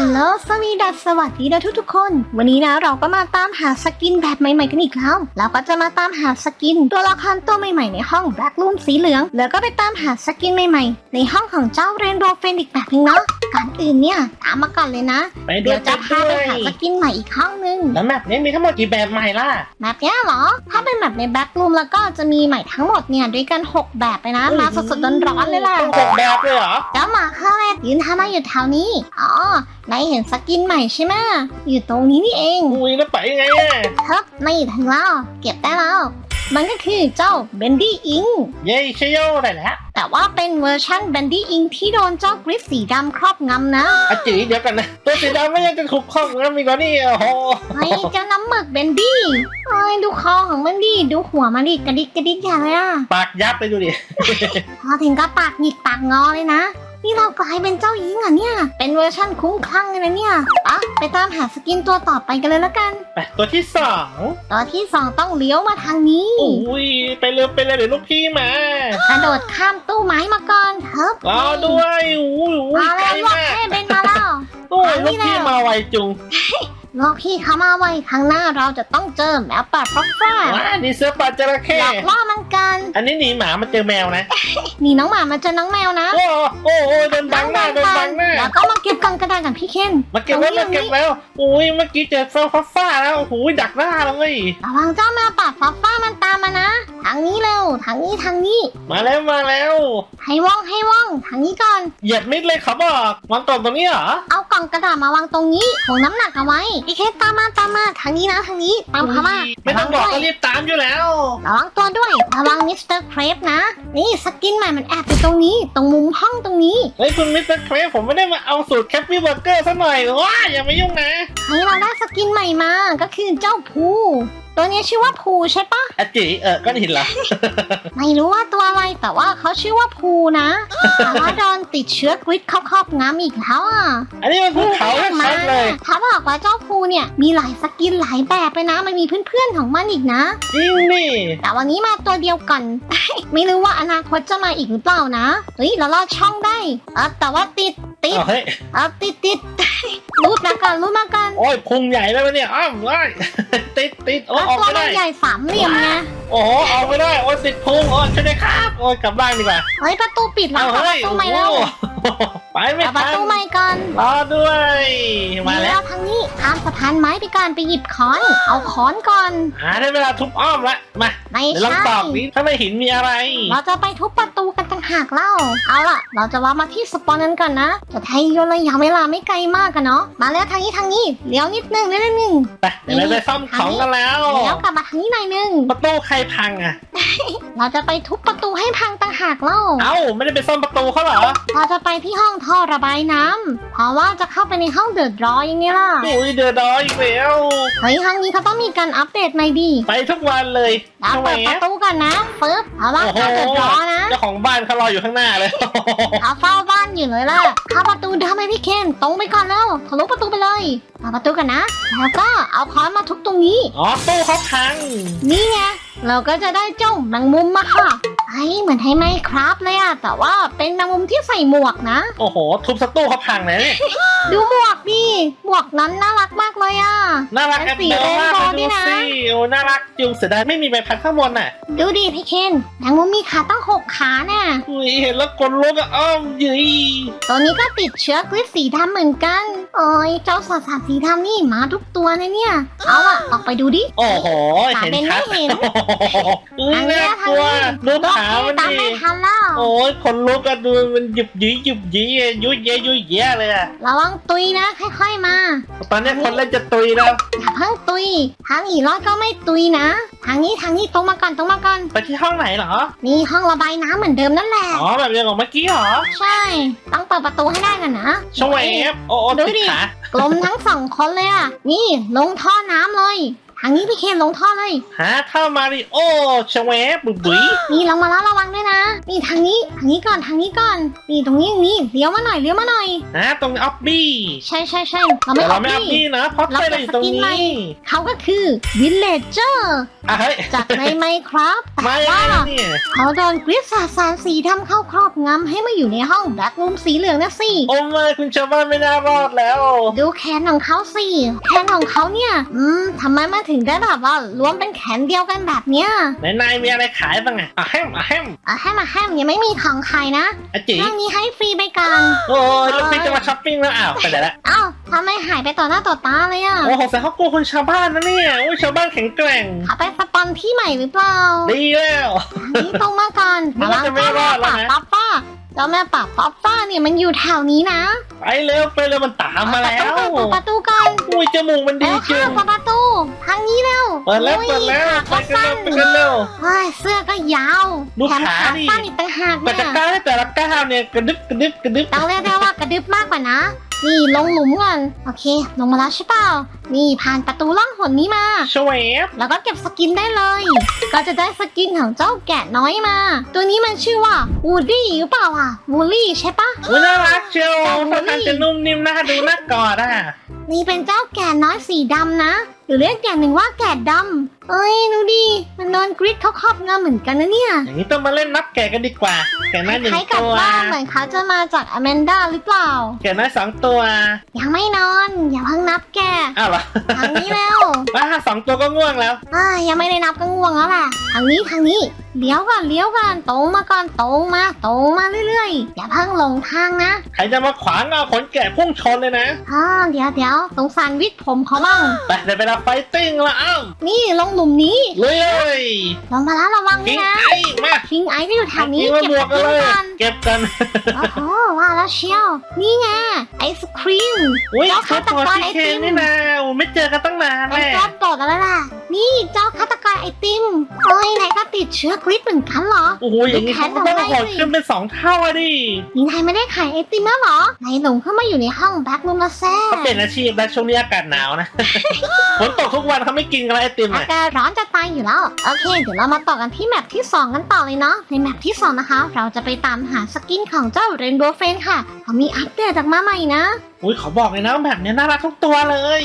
ฮัลโหลสวีดัสสวัสดีนะทุกๆคน วันนี้นะเราก็มาตามหาสกินแบบใหม่ๆกันอีกแล้ว เราก็จะมาตามหาสกิน ตัวละครตัวใหม่ๆในห้องแบล็กลูมสีเหลือง แล้วก็ไปตามหาสกินใหม่ๆ ในห้องของเจ้าเรนโบว์เฟนอีกแบบนึงเนาะก่อนอื่นเนี่ยตามมาก่อนเลยนะ ไปดูเดี๋ยวจะกันพาด้ไปวยหาสกินใหม่อีกห้องนึงแล้วแมปนี้มีทั้งหมดกี่แบบใหม่ล่ะแบบเนี้ยเหรอ ถ้าเป็นแบบในแบล็กลูมแล้วก็จะมีใหม่ทั้งหมดเนี่ยด้วยกัน6แบบเลยนะ มาสดๆร้อนๆเลยล่ะต้องหกแบบเลยเหรอเจ้าหมาข้าแรกยืนทำไมอยู่แถวนี้อ๋อ นายเห็นสกินใหม่ใช่ไหมอยู่ตรงนี้นี่เองอุ้ยแล้วไปยังไงอะครับไม่ถึงแล้วเก็บได้แล้ว มันก็คือเจ้าเบนดี้อิง เย้ชโยได้แล้วแต่ว่าเป็นเวอร์ชันเบนดี้อิงที่โดนเจ้ากริฟสีดำครอบงำนะอาจีเดี๋ยวกันนะ ตัวสีดำไม่ยังจะถูกข้องแล้วมีกว่านี่โอ้โหเฮ้ยเจ้าน้ำหมึกเบนดี้เฮ้ยดูคอของมันดิดูหัวมันดิกระดิกกระดิกอย่างเลยอะปากยับไปดูดิ พอถึงก็ปากหงิกปากงอเลยนะ นี่เรากลายเป็นเจ้าหญิงเหรอเนี่ย เป็นเวอร์ชั่นคุ้มคลั่งเลยนะเนี่ยอะไปตามหาสกินตัวต่อไปกันเลยแล้วกัน ไปตัวที่สองตัวที่สองต้องเลี้ยวมาทางนี้ อุ้ยไปเร็วไปเร็วเดี๋ยวลูกพี่มากระโดดข้ามตู้ไม้มาก่อนเฮ้ยรอด้วยอุ้ยอุ้ยมาไกลแล้วบอกมากให้เป็นมาแล้วโอ้ยมานี่ลูกพี่แล้วมาไวจุงลอกพี่เขามาไว้ข้างหน้าเราจะต้องเจอแมวป่าฟอกฟ้าว้านี่เสือป่าจระเข้หลอกล่อมัน กัน อันนี้หนีหมามาเจอแมวนะนี่น้องหมามาเจอน้องแมวนะโอ้โอ้โอ้โดนบังหน้าโดนบังหน้าแล้วก็มาเก็บกล่องกระดาษกับพี่เคนมาเก็บแล้วมาเก็บแล้วอุ้ยเมื่อกี้เจอฟ้าฟ้าฟ้าแล้วโอ้โหดักหน้าเลยระวังเจ้าแมวป่าฟอกฟ้ามันตามมานะ ทางนี้เร็วทางนี้ทางนี้ มาแล้วมาแล้วให้ว่องให้ว่องทางนี้ก่อน เหยียบมิดเลยเขาบอกวางตรงตรงนี้เหรอ เอากล่องกระดาษมาวางตรงนี้ถ่วงน้ำหนักเอาไว้พี่เคนตามมาตามมาทางนี้นะทางนี้ตามเขามาไม่ต้องบอกระวัก็ด้วยรีบตามอยู่แล้ว ระวังตัวด้วยระวังมิสเตอร์เครปนะ นี่สกินใหม่มันแอบอยู่ตรงนี้ ตรงมุมห้องตรงนี้เฮ้ยคุณมิสเตอร์เครฟผมไม่ได้มาเอาสูตรแคปปี้เบอร์เกอร์ซะหน่อยว้าอย่ามายุ่งนะเฮ้ยเราได้สกินใหม่มาก็คือเจ้าภู ตัวนี้ชื่อว่าภูใช่ปะอาจิเออก็หินเหรอ ไม่รู้ว่าตัวอะไรแต่ว่าเขาชื่อว่าภูนะแต่ว่าโดนติดเชื้อกริดครอบๆงำอีกแล้วอะอันนี้มันภูเขาชัดๆเลยถ้าบอกว่าเจ้าภูเนี่ยมีหลายสกินหลายแบบเลยนะมันมีเพื่อนๆของมันอีกนะจริงนี่แต่วันนี้มาตัวเดียวกันไม่รู้ว่าอนาคตจะมาอีกหรือเปล่านะเฮ้ยเราลอดช่องได้เออแต่ว่าติด ติดเอาเฮ้ยเออติดติดรูดมาก่อนรูดมาก่อนโอ้ยพุงใหญ่แล้ววะเนี่ยอ้าวว้ายติดติดโอ้แล้วออกตัวไม่มัได้ นใหญ่สามเหลี่ยมไงโอ้โหออกไม่ได้โอ้ยติดพุงโอ้ยช่วยด้วยครับโอ้ยกลับบ้านดีกว่าเฮ้ยประตูปิดแล้วเอาเอาปเฮ้ยระตูโอ้ใหม่โหแล้ว ไปไม่เอาประทันตูใหม่ก่อนรอด้วยมานี่แล้วเราทางนี้ข้ามสะพานไม้ไปก่อนไปหยิบค้อน เอาค้อนก่อนหาได้เวลาทุบอ้อมละมาไม่เดี๋ยวลองใช่ตอบดิข้างในหินมีอะไรเราจะไปทุบประตูกันต่างหากเล่า เอาล่ะ เราจะว่ามาที่สปอนนั้นก่อนนะจะไทยโยนระยะเวลาไม่ไกลมากกันเนาะมาแล้วทางนี้ทางนี้เลี้ยวนิดนึงเลี้ยวนิดนึง ไปเดี๋ยวเราไปซ่อมของกันแล้วเลี้ยวกลับมาทางนี้หน่อยนึงประตูใครพังอะ เราจะไปทุบประตูให้พังต่างหากเล่า เอ้าไม่ได้ไปซ่อมประตูเขาเหรอเราจะไปที่ห้องท่อระบายน้ำเพราะว่าจะเข้าไปในห้องเดือดร้อนอย่างนี้ล่ะ อุ้ยเดือดร้อนอีกแล้วเฮ้ยห้องนี้เขาต้องมีการอัปเดตใหม่ดีไปทุกวันเลยเราทำไมเปิดประอะตูกันนะปึ๊บเพราะว่าโอ้โหเขาเดือดร้อนนะ เจ้าของบ้านเขารออยู่ข้างหน้าเลยเอาเฝ้าบ้านอยู่เลยล่ะเข้าประตูทำไมพี่เคนตรงไปก่อนแล้วทะลุประตูไปเลยเอาประตูกันนะ แล้วก็เอาค้อนมาทุบตรงนี้ อ๋อตู้เขาพังนี่ไง เราก็จะได้เจ้าแมงมุมมาค่ะ ไอ้เหมือนให้ไมครับเลยอะแต่ว่าเป็นแมงมุมที่ใส่หมวกนะ โอ้โห ทุบสตู้เขาพังเลยเนี่ยดูหมวกดิหมวกนั้นน่ารักมากเลยอะน่ารักแอปเปิลมากเป็นสีไปเรนโบว์ด้ดูวยนะสิโอ้น่ารักจุงเสียดายไม่มีใบพัดข้างบนน่ะ ดูดิพี่เคนแมงมุมมีขาตั้งหกขาน่ะอุ้ยเห็นแล้วกดลุกอะอ้อมยืยตัวนี้ก็ติดเชื้อกริดสีดำเหมือนกัน โอ้ยเจ้าสัตว์สัตว์สีดำนี่มาทุกตัวเลยเนี่ย เอาอะออกไปดูดิ โอ้โหตาเห็นเป็นชัไม่ดเห็นโอ้โหอุ้ยทางนี้น่าทากงลัวนี้ดูตัวขาพี่มันตามดิไม่ทันแล้วโอ้ยขนลุกอะดูมันหยุบยี่หยุบยี่ยุยเยยุยเยะเลยอะระวังตุยนะ ค่อยๆมา ตอนนี้คนเล่นจะตุยแล้วอย่าเพิ่งตุย ทางอีรอดก็ไม่ตุยนะ ทางนี้ทางนี้ตรงมาก่อนตรงมาก่อน ไปที่ห้องไหนเหรอ นี่ห้องระบายน้ำเหมือนเดิมนั่นแหละ อ๋อแบบเดียวกับเมื่อกี้เหรอใช่ ต้องเปิดประตูให้ได้กันนะชเวฟโอ้โอ้ดูติดดิ ขา กลมทั้งสองคนเลยอะ นี่ลงท่อน้ำเลย ทางางนี้พี่เคนลงท่อเลย หาท่ามาริโอชะแวบบุ๋ยบุ๋ยนี่ลงมาแล้วระวังด้วยนะ นี่ทางนี้ทางนี้ก่อนทางนี้ก่อน นี่ตรงนี้ตรงนี้เลี้ยวมาหน่อยเลี้ยวมาหน่อยหาตรงออบบี้ใช่ใช่ใช่เราไม่แต่อเราอกไม่อัพนี่บี้นะเพราะเราใช่เราอยู่ตรงจะสกินใหม่นี้เขาก็คือ villager อะเฮ้ยจากในไมครับมาแต่ยังไงว่าเนี่ย เขาโดนกริดสาสารสีดำเข้าครอบงำให้มาอยู่ในห้องแบล็กรูมสีเหลืองนะสิ โอ้ไม่คุณชาวบ้านไม่น่ารอดแล้ว ดูแขนของเขาสิ แขนของเขาเนี่ย อืม ทำไมมาถึงได้แบบว่ารวมเป็นแขนเดียวกันแบบเนี้ยไหนนายมีอะไรขายบ้างอะอะแฮมอะแฮมอะแฮมมาแฮมยังไม่มีของขายนะอะจีเรื่องนี้ให้ฟรีไปก่อนโอ้ยแล้วพี่จะมาช้อปปิ้งแล้วอ้าวไปไหนละเอ้าทำไมหายไปต่อหน้าต่อตาเลยอะโอ้โหแต่เขากลัวคนชาวบ้านนะเนี่ยโอ้ยชาวบ้านแข็งแกร่งเขาไปสปอนที่ใหม่หรือเปล่าดีแล้วอันนี้ตรงมาก่อนนึกว่าจะไม่รอดแล้วนะป้าป้า เจ้าแม่ป่าป้าป้าเนี่ยมันอยู่แถวนี้นะไปเร็วไปเร็วมันตามมาแล้วเปิดประตูก่อนอุ้ยจมูกมันดีเร็วจริค่ะงเปิดประตูทางนี้เร็วเปิดแล้วอุ้ยเปิดแล้วไปขากันสั้เร็วนไปกันเร็วเฮ้ยเสื้อก็ยาวดูแถมขาขาดิสั้นอีกต่างหากแต่เนี่จะยก้าวให้แต่ละก้าวเนี่ยกระดึบกระดึบกระดึบต้องเรียกได้ว่ากระดึบมากกว่านะ นี่ลงหลุมก่อนโอเค ลงมาแล้วใช่เปล่า นี่ผ่านประตูล่องหนนี้มาชเวฟแล้วก็เก็บสกินได้เลย ก็จะได้สกินของเจ้าแกะน้อยมา ตัวนี้มันชื่อว่าวูดดี้หรือเปล่าอะวูดดี้ใช่ปะ อุ้ยน่ารักเชียวแต่ท่าทางจะนุ่มนิ่มน่าดูน่ากอดอะ นี่เป็นเจ้าแกะน้อยสีดำนะ หรือเรียกอย่างหนึ่งว่าแกะดำ เอ้ยดูดิ มันโดนกริดเขาครอบงำเหมือนกันนะเนี่ยอย่างนี้ต้องมาเล่นนับแกะกันดีกว่า แกะน้อยหนึ่งคล้ายๆกับตัว ว่าเหมือนเขาจะมาจากอแมนดาหรือเปล่า แกะน้อยสองตัว ยังไม่นอน อย่าเพิ่งนับแกะอ้าวเหรอทางนี้แล้วว้าสองตัวก็ง่วงแล้ว อ่ายังไม่ได้นับก็ง่วงแล้วแหละทางนี้ทางนี้เลี้ยวก่อนเลี้ยวก่อนตรงมาก่อนตรงมาตรงมาเรื่อยๆ อย่าเพิ่งหลงทางนะใครจะมาขวางเอาขนแกะพุ่งชนเลยนะ อ่าเดี๋ยวเดี๋ยวสงสารวิทย์ผมเขาบ้างไปเดี๋ยวเวลาไฟติ้งแล้วอ้าว นี่ลงหลุมนี้ลุยเลยลงมาแล้วระวังด้ทิ้วงยนะไอ้มาทิ้งไอซ์ก็อยู่แถวนี้ทิ้งมาเก็บบวสกกันกินเลยก่อนเก็บกันโอ้โหว่าแล้วเชียว นี่ไงไอศครีมอุ้ยเจ้าเขาฆาตตัวกรที่ไอเคนติมนี่นะโอ้ไม่เจอกันตั้งนานเป็นแน่จอดโปรดแล้วล่ะ นี่เจ้าฆาตกรไอติมเฮ้ยนายก็ติดเชื้อกริดเหมือนกันเหรอ โอ้โหอย่างนี้เขาก็ต้องโหดขึ้นเป็นสองเท่าอะดิ นี่นายไม่ได้ขายไอติมแล้วเหรอนายหลงเข้ามาอยู่ในห้องแบ็ครูมละแซ่เขาเปลี่ยนอาชีพแล้วช่วงนี้อากาศหนาวนะ ฝนตกทุกวันเขาไม่กินกันแล้วไอติมอาอะกาศร้อนจะตายอยู่แล้ว โอเค เดี๋ยวเรามาต่อกันที่แมปที่ 2 กันต่อเลยเนาะ ในแมปที่ 2 นะคะ เราจะไปตามหาสกินของเจ้าเรนโบว์เฟนค่ะเขามีอัปเดตจากมาใหม่นะ อุ้ยเขาบอกเลยนะว่าแบบเนี้ยน่ารักทุกตัวเลย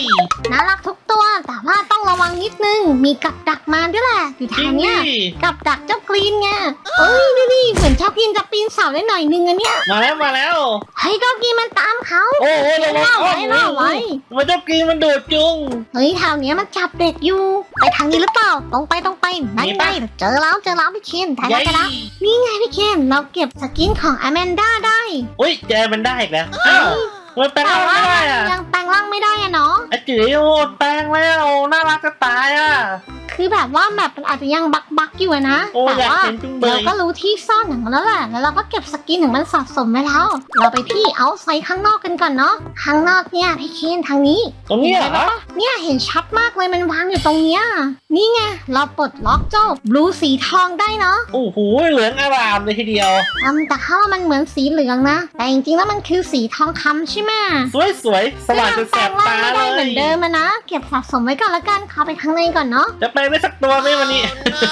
น่ารักทุกตัวแต่ว่าต้องระวังนิดนึง มีกับดักมาด้วยแหละอยู่จแถริงวเนี้ยดิ กับดักเจ้ากรีนไงเอ้ยดูดิเหมือนเจ้ากรีนจะปีนเสาได้หน่อยนึงอะเนี่ยมาแล้วมาแล้ว เฮ้ยเจ้ากรีนมันตามเขาโอ้โหระวังล่าโอ้ไว้ล่าไว้มันเจ้ากีมันดูดจุง เฮ้ยแถวเนี้ยมันจับเด็กอยู่ ไปทางนี้หรือเปล่าตรงไปตรงไปนั่นมีไงปะ เจอแล้วเจอแล้วพี่เคนได้แล้วเย้ได้แล้วนี่ไงพี่เคนเราเก็บสกินของอแมนด้าได้ อุ้ยเจอมันได้อีกแล้วอ้าว มันแปลงแต่ร่างว่าไม่ได้อะยังแปลงร่างไม่ได้อะเนาะอาจิ๋วแปลงแล้วน่ารักจะตายอะ คือแบบว่าแบบมันอาจจะยังบักบักๆอยู่อะนะโอ้แต่อยากว่าเห็นจุงเบเรายก็รู้ที่ซ่อนของมันแล้วแหละแล้วเราก็เก็บสกินของมันสะสมไว้แล้ว เราไปที่เอาไซต์ข้างนอกกันก่อนเนาะข้างนอกเนี่ยพี่เคนทางนี้ตรงนี้เหรเห็นไหมอปะเนี่ยเห็นชัดมากเลยมันวางอยู่ตรงเนี้ย นี่ไง เราปลดล็อกเจ้าบลูสีทองได้เนาะโอ้โหเหลืองอารามเลยทีเดียว อืมแต่เข้ามันเหมือนสีเหลืองนะ แต่จริงๆแล้วมันคือสีทองคำใช่ไหมสวยสวยๆสว่างจนแสบตาไม่เลได้เหมือนเดิยมอะนะ เก็บสะสมไว้ก่อนละกันเข้าไปข้างในก่อนเนาะจะแปลงได้สักตัวไหมวันนี้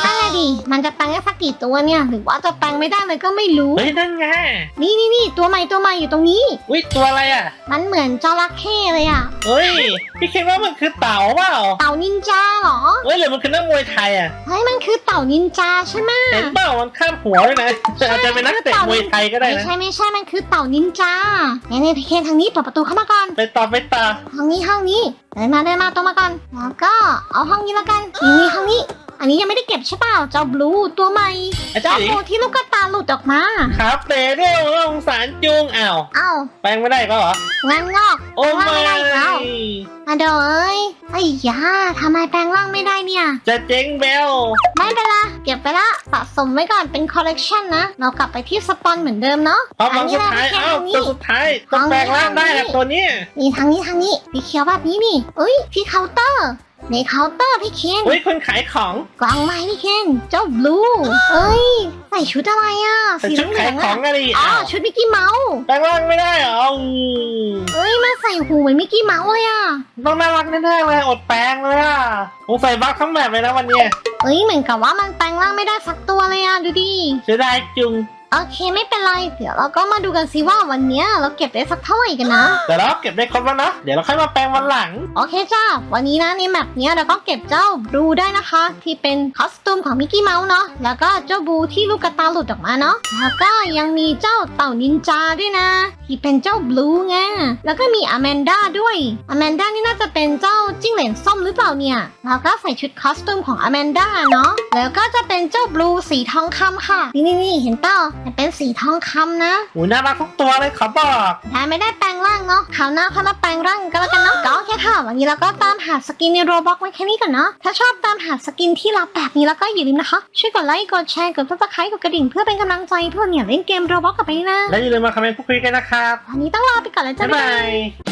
นั่นแหละดิมันจะแปลงได้สักกี่ตัวเนี่ย หรือว่าจะแปลงไม่ได้เลยก็ไม่รู้ เฮ้ยนั่นไงนี่นี่นี่ตัวใหม่ตัวใหม่อยู่ตรงนี้ อุ้ยตัวอะไรอะมันเหมือนจระเข้เลยอะเฮ้ยพี่คิดว่ามันคือเต่าเปล่าเต่านินจาเหรอ เฮ้ยหรือมันคือนักมวยไทยอะเฮ้ยมันคือเต่านินจาใช่ไหมเห็นเปล่ามันข้ามหัวเลยนะอาจจะเป็นนักเตะมวยไทยก็ได้ไม่นะใช่ไม่ใช่มันคือเต่านินจาเนี่ยเนี่ยพี่เคนทางนี้เปิดประตูเข้ามาก่อน ไปต่อไปต่อห้องนี้ห้องนี้เดินมาเดินมาตรงมาก่อนแล้วก็เอาห้องนี้แล้วกันนี่นี่ห้องนี้ อันนี้ยังไม่ได้เก็บใช่เปล่าเจ้าบลูตัวใหม่อาจาเจ้ารย์โบที่ลูกกระตาหลุดออกมาครับเตะด้วยสงสารจุงอ้าวเอ้าแปลงไม่ได้ก็เหรอ งั้นงอกโอ้แปลงไม่ร่างไม่ได้อีกแล้วอะเดยวเอ้ยไอ้ยาทำไมแปลงร่างไม่ได้เนี่ย จะเจ๊งเบลไม่เป็นไรเก็บไปละสะสมไว้ก่อนเป็นคอลเลกชันนะ เรากลับไปที่สปอนเหมือนเดิมเนาะพอมาสุดท้ายแค่เอ้าทางตันี้วสุดท้ายต้องแปลงร่างได้แหละตัวเนี้ยนี่ทางนี้ทางนี้สีเขียวแบบนี้นี่เอ้ยที่เคาน์เตอร์ ในเคาน์เตอร์พี่เคนเฮ้ยคนขายของกล่องไม้พี่เคนเจ้าบลูเอ้ยใส่ชุดอะไรอะแต่สีชุดเหลืขาอยงๆขออะงอะไรอ๋ออ้าวชุดมิกกี้เมาส์แปลงร่างไม่ได้เหรออู้เอ้ยมาใส่หูเหมือนมิกกี้เมาส์เลยอะต้องน่ารักแน่ๆเลยอดแปลงเลยอะผมใส่บัคทั้งแบบเลยนะวันเนี้ยเอ้ยเหมือนกับว่ามันแปลงร่างไม่ได้สักตัวเลยอะดูดิเสียดายจุง โอเคไม่เป็นไรเดี๋ยวเราก็มาดูกันสิว่าวันเนี้ยเราเก็บได้สักเท่าไหร่กันนะ แต่เราเก็บได้ครบแล้วนะ เดี๋ยวเราค่อยมาแปลงวันหลัง โอเคจ้าวันนี้นะในแมปเนี้ยเราก็เก็บเจ้าบลูได้นะคะ ที่เป็นคอสตูมของมิกกี้เมาส์เนาะแล้วก็เจ้าบลูที่ลูกกระตาหลุดออกมาเนาะแล้วก็ยังมีเจ้าเต่านินจาด้วยนะ ที่เป็นเจ้าบลูไงแล้วก็มีอแมนด้าด้วยอแมนด้านี่น่าจะเป็นเจ้าจิ้งเหลนส้มหรือเปล่าเนี่ยแล้วก็ใส่ชุดคอสตูมของอแมนด้าเนาะแล้วก็จะเป็นเจ้าบลูสีทองคำค่ะนี่นี่นี่เห็นเปล่ามันเป็นสีทองคำนะหูน่ารักทุกตัวเลยขอบอกได้ไม่ได้แปลงร่างเนาะคราวหน้าค่อยมาแปลงร่างกันแล้วกันเนาะก็โอเคค่ะ วันนี้เราก็ตามหาสกินในโรบอกไว้แค่นี้ก่อนเนาะถ้าชอบตามหาสกินที่ลับแบบนี้แล้วก็อย่าลืมนะคะ ช่วยกดไลค์กดแชร์กดซับสไครต์กดกระดิ่งเพื่อเป็นกำลังใจเพื่อเนี่ยเล่นเกมโรบอกกับไปนะและอย่าลืมมาคอมเมนต์พูดคุยกันนะครับวันนี้ต้องลาไปก่อนแล้วจ้าบ๊ายบ๊ายบาบายย